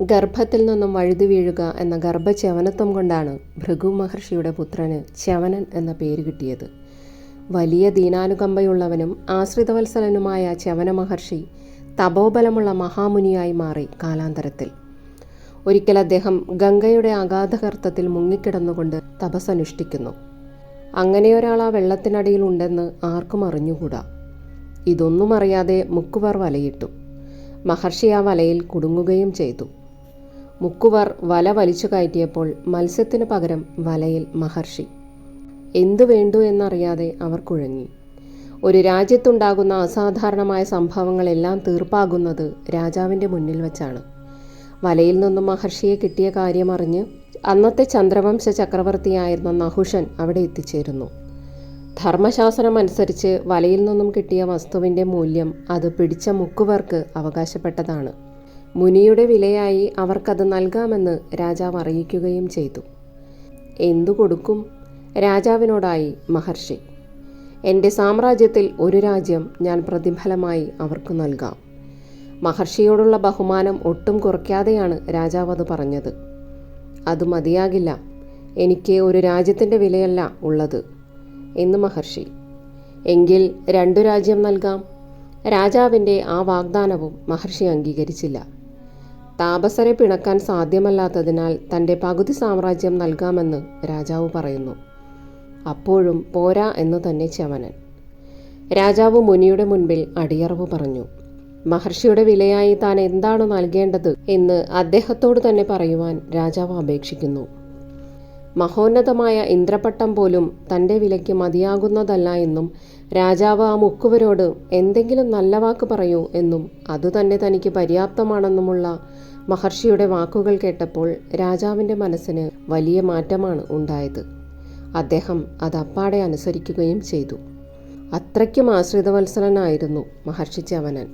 ഗർഭത്തിൽ നിന്നും വഴുതി വീഴുക എന്ന ഗർഭചവനത്വം കൊണ്ടാണ് ഭൃഗു മഹർഷിയുടെ പുത്രന് ചവനൻ എന്ന പേര് കിട്ടിയത്. വലിയ ദീനാനുകമ്പയുള്ളവനും ആശ്രിതവത്സലനുമായ ചവന മഹർഷി തപോബലമുള്ള മഹാമുനിയായി മാറി കാലാന്തരത്തിൽ. ഒരിക്കൽ അദ്ദേഹം ഗംഗയുടെ അഗാധകർത്തത്തിൽ മുങ്ങിക്കിടന്നുകൊണ്ട് തപസ്സനുഷ്ഠിക്കുന്നു. അങ്ങനെയൊരാൾ ആ വെള്ളത്തിനടിയിൽ ഉണ്ടെന്ന് ആർക്കും അറിഞ്ഞുകൂടാ. ഇതൊന്നും അറിയാതെ മുക്കുവർ വലയിട്ടു. മഹർഷി ആ വലയിൽ കുടുങ്ങുകയും ചെയ്തു. മുക്കുവർ വല വലിച്ചു കയറ്റിയപ്പോൾ മത്സ്യത്തിന് പകരം വലയിൽ മഹർഷി. എന്തു വേണ്ടു എന്നറിയാതെ അവർ കുഴങ്ങി ഒരു രാജ്യത്തുണ്ടാകുന്ന അസാധാരണമായ സംഭവങ്ങളെല്ലാം തീർപ്പാകുന്നത് രാജാവിന്റെ മുന്നിൽ വച്ചാണ്. വലയിൽ നിന്നും മഹർഷിയെ കിട്ടിയ കാര്യമറിഞ്ഞ് അന്നത്തെ ചന്ദ്രവംശ ചക്രവർത്തിയായിരുന്ന നഹുഷൻ അവിടെ എത്തിച്ചേരുന്നു. ധർമ്മശാസ്ത്രം അനുസരിച്ച് വലയിൽ നിന്നും കിട്ടിയ വസ്തുവിന്റെ മൂല്യം അത് പിടിച്ച മുക്കുവർക്ക് അവകാശപ്പെട്ടതാണ്. മുനിയുടെ വിലയായി അവർക്കത് നൽകാമെന്ന് രാജാവ് അറിയിക്കുകയും ചെയ്തു. എന്തു കൊടുക്കും? രാജാവിനോടായി മഹർഷി. എന്റെ സാമ്രാജ്യത്തിൽ ഒരു രാജ്യം ഞാൻ പ്രതിഫലമായി അവർക്ക് നൽകാം. മഹർഷിയോടുള്ള ബഹുമാനം ഒട്ടും കുറയ്ക്കാതെയാണ് രാജാവ് അത് പറഞ്ഞത്. അത് മതിയാകില്ല. എനിക്ക് ഒരു രാജ്യത്തിന്റെ വിലയല്ല ഉള്ളത്. എന്ന് മഹർഷി. എങ്കിൽ രണ്ടു രാജ്യം നൽകാം? രാജാവിന്റെ ആ വാഗ്ദാനവും മഹർഷി അംഗീകരിച്ചില്ല. താപസരെ പിണക്കാൻ സാധ്യമല്ലാത്തതിനാൽ തന്റെ പകുതി സാമ്രാജ്യം നൽകാമെന്ന് രാജാവ് പറയുന്നു. അപ്പോഴും പോരാ എന്ന് തന്നെ ചവനൻ രാജാവ് മുനിയുടെ മുൻപിൽ അടിയറവ് പറഞ്ഞു. മഹർഷിയുടെ വിലയായി താൻ എന്താണ് നൽകേണ്ടത് എന്ന് അദ്ദേഹത്തോട് തന്നെ പറയുവാൻ രാജാവ് അപേക്ഷിക്കുന്നു. മഹോന്നതമായ ഇന്ദ്രപട്ടം പോലും തന്റെ വിലയ്ക്ക് മതിയാകുന്നതല്ല എന്നും രാജാവ് ആ മുക്കുവരോട് എന്തെങ്കിലും നല്ല വാക്ക് പറയൂ എന്നും അതുതന്നെ തനിക്ക് പര്യാപ്തമാണെന്നുമുള്ള മഹർഷിയുടെ വാക്കുകൾ കേട്ടപ്പോൾ രാജാവിന്റെ മനസ്സിന് വലിയ മാറ്റമാണ് ഉണ്ടായത്. അദ്ദേഹം അത് അപ്പാടെ അനുസരിക്കുകയും ചെയ്തു. അത്രയ്ക്കും ആശ്രിതവത്സലനായിരുന്നു മഹർഷി ചവനൻ.